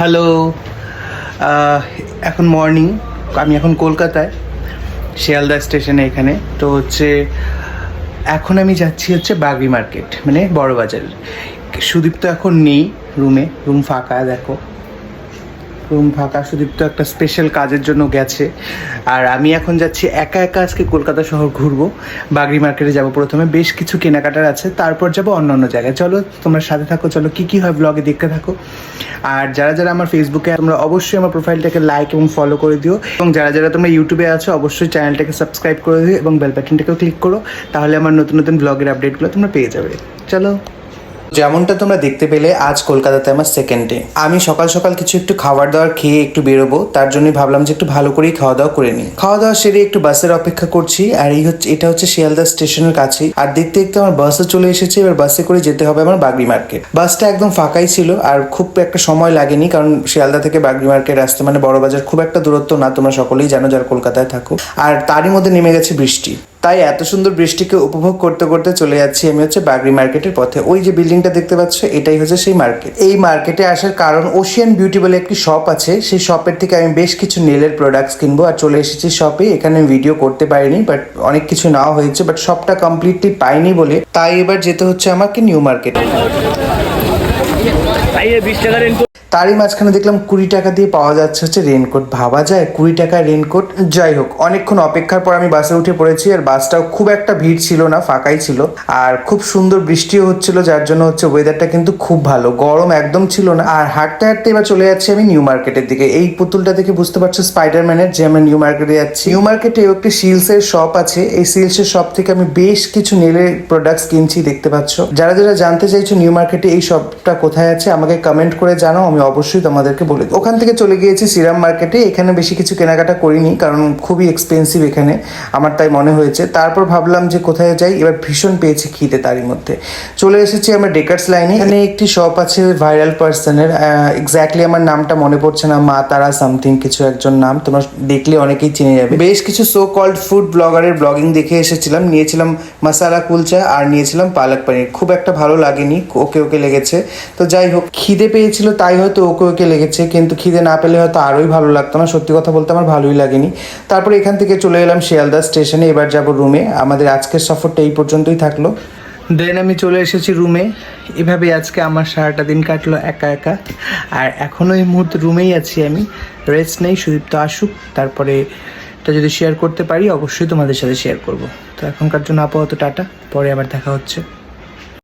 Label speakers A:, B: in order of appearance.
A: Hello এখন morning আমি এখন কলকাতায়, শিয়ালদা স্টেশনে এখানে। তো হচ্ছে, এখন আমি যাচ্ছি হচ্ছে বাগরি মার্কেট মানে বড়বাজার। সুদীপ তো এখন নেই রুমে রুম ফাঁকা, দেখো। রুম ফাঁকা, সুদীপ তো একটা স্পেশাল কাজের জন্য গেছে। আর আমি এখন যাচ্ছি একা একা আজকে কলকাতা শহর ঘুরবো। বাগরি মার্কেটে যাব প্রথমে, বেশ কিছু কেনাকাটার আছে, তারপর যাব অন্য অন্য জায়গায়। চলো, তোমরা সাথে থাকো, চলো কী কী হয় ব্লগে দেখতে থাকো। আর যারা যারা আমার ফেসবুকে তোমরা অবশ্যই আমার প্রোফাইলটাকে লাইক এবং ফলো করে দিও। এবং যারা যারা তোমরা ইউটিউবে আছো, অবশ্যই চ্যানেলটাকে সাবস্ক্রাইব করে দিও এবং বেল বাটনটাকেও ক্লিক করো। তাহলে আমার নতুন নতুন ব্লগের আপডেটগুলো তোমরা পেয়ে যাবে। চলো। যেমনটা তোমরা দেখতে পেলে, আজ কলকাতাতে আমার সেকেন্ড ডে আমি সকাল সকাল কিছু একটু খাবার দাবার খেয়ে একটু বেরোবো, তার জন্যই ভাবলাম যে একটু ভালো করেই খাওয়া দাওয়া করে নিই। খাওয়া দাওয়া সেরে একটু বাসের অপেক্ষা করছি, আর এই হচ্ছে, এটা হচ্ছে শিয়ালদা স্টেশনের কাছেই আর দেখতে দেখতে আমার বাসও চলে এসেছে, এবার বাসে করে যেতে হবে আমার বাগরি মার্কেট। বাসটা একদম ফাঁকাই ছিল, আর খুব একটা সময় লাগেনি, কারণ শিয়ালদা থেকে বাগরি মার্কেট আসতে মানে বড় বাজার খুব একটা দূরত্ব না, তোমরা সকলেই জানো যারা কলকাতায় থাকো। আর তারই মধ্যে নেমে গেছে বৃষ্টি। তাই এত সুন্দর বৃষ্টিকে উপভোগ করতে করতে চলে যাচ্ছি আমি হচ্ছে বাগরি মার্কেটের পথে। ওই যে বিল্ডিংটা দেখতে পাচ্ছ, এটাই হচ্ছে সেই মার্কেট। এই মার্কেটে আসার কারণ ওশিয়ান বিউটি বলে একটি শপ আছে। সেই শপের থেকে আমি বেশ কিছু নেলের প্রোডাক্টস কিনবো আর চলে এসেছি শপে এখানে আমি ভিডিও করতে পারিনি বাট অনেক কিছু নেওয়া হয়েছে বাট শপটা কমপ্লিটলি পাইনি বলে। তাই এবার যেতে হচ্ছে আমাকে নিউ মার্কেটে তারই মাঝখানে দেখলাম কুড়ি টাকা দিয়ে পাওয়া যাচ্ছে হচ্ছে রেনকোট ভাবা যায়, কুড়ি টাকার রেনকোট যাই হোক, অনেকক্ষণ অপেক্ষার পর আমি বাসে উঠে পড়েছি আর বাসটাও খুব একটা ভিড় ছিল না, ফাঁকাই ছিল। আর খুব সুন্দর বৃষ্টিও হচ্ছিল, যার জন্য হচ্ছে ওয়েদারটা কিন্তু খুব ভালো। গরম একদম ছিল না। আর হাঁটতে হাঁটতে এবার চলে যাচ্ছি আমি নিউ মার্কেটের দিকে। এই পুতুলটা দেখে বুঝতে পারছ স্পাইডারম্যানের যে আমরা নিউ মার্কেটে যাচ্ছি। নিউ মার্কেটে একটি সিলসের শপ আছে। এই সিলসের শপ থেকে আমি বেশ কিছু নেলের প্রোডাক্টস কিনছি, দেখতে পাচ্ছ। যারা যারা জানতে চাইছো নিউ মার্কেটে এই শপটা কোথায় আছে, আমাকে কমেন্ট করে জানাও। আমি অবশ্যই তোমাদেরকে বলে ওখান থেকে চলে গিয়েছি সিরাম মার্কেটে এখানে বেশি কিছু কেনাকাটা করিনি, কারণ খুবই এক্সপেন্সিভ এখানে, আমার তাই মনে হয়েছে। তারপর ভাবলাম যে কোথায় যাই, এবার ভীষণ পেয়েছি খিদে তারই মধ্যে। চলে এসেছি আমরা ডেকার্স লাইনে এখানে একটি শপ আছে ভাইরাল পার্সনের এক্স্যাক্টলি আমার নামটা মনে পড়ছে না, মা তারা সামথিং কিছু একজন নাম, তোমরা দেখলে অনেকেই চিনে যাবে। বেশ কিছু সো কল্ড ফুড ব্লগারের ব্লগিং দেখে এসেছিলাম। নিয়েছিলাম মশালা কুলচা আর নিয়েছিলাম পালক পনির। খুব একটা ভালো লাগেনি, ওকে ওকে লেগেছে। তো যাই হোক, খিদে পেয়েছিল, তাই হয়তো ওকে ওকে লেগেছে, কিন্তু খিদে না পেলে হয়তো আরোই ভালো লাগতো না। সত্যি কথা বলতে আমার ভালোই লাগেনি। তারপর এখান থেকে চলে এলাম শিয়ালদা স্টেশনে, এবার যাব রুমে। আমাদের আজকের সফরটা এই পর্যন্তই থাকল। দেন আমি চলে এসেছি রুমে। এভাবে আজকে আমার সারাটা দিন কাটলো একা একা। আর এখনও এই মুহূর্তে রুমেই আছি আমি। রেস্ট নেই, সুদীপ্ত আসুক। তারপরে এটা যদি শেয়ার করতে পারি, অবশ্যই তোমাদের সাথে শেয়ার করব। তো এখনকার জন্য আপাতত টাটা। পরে আবার দেখা হচ্ছে।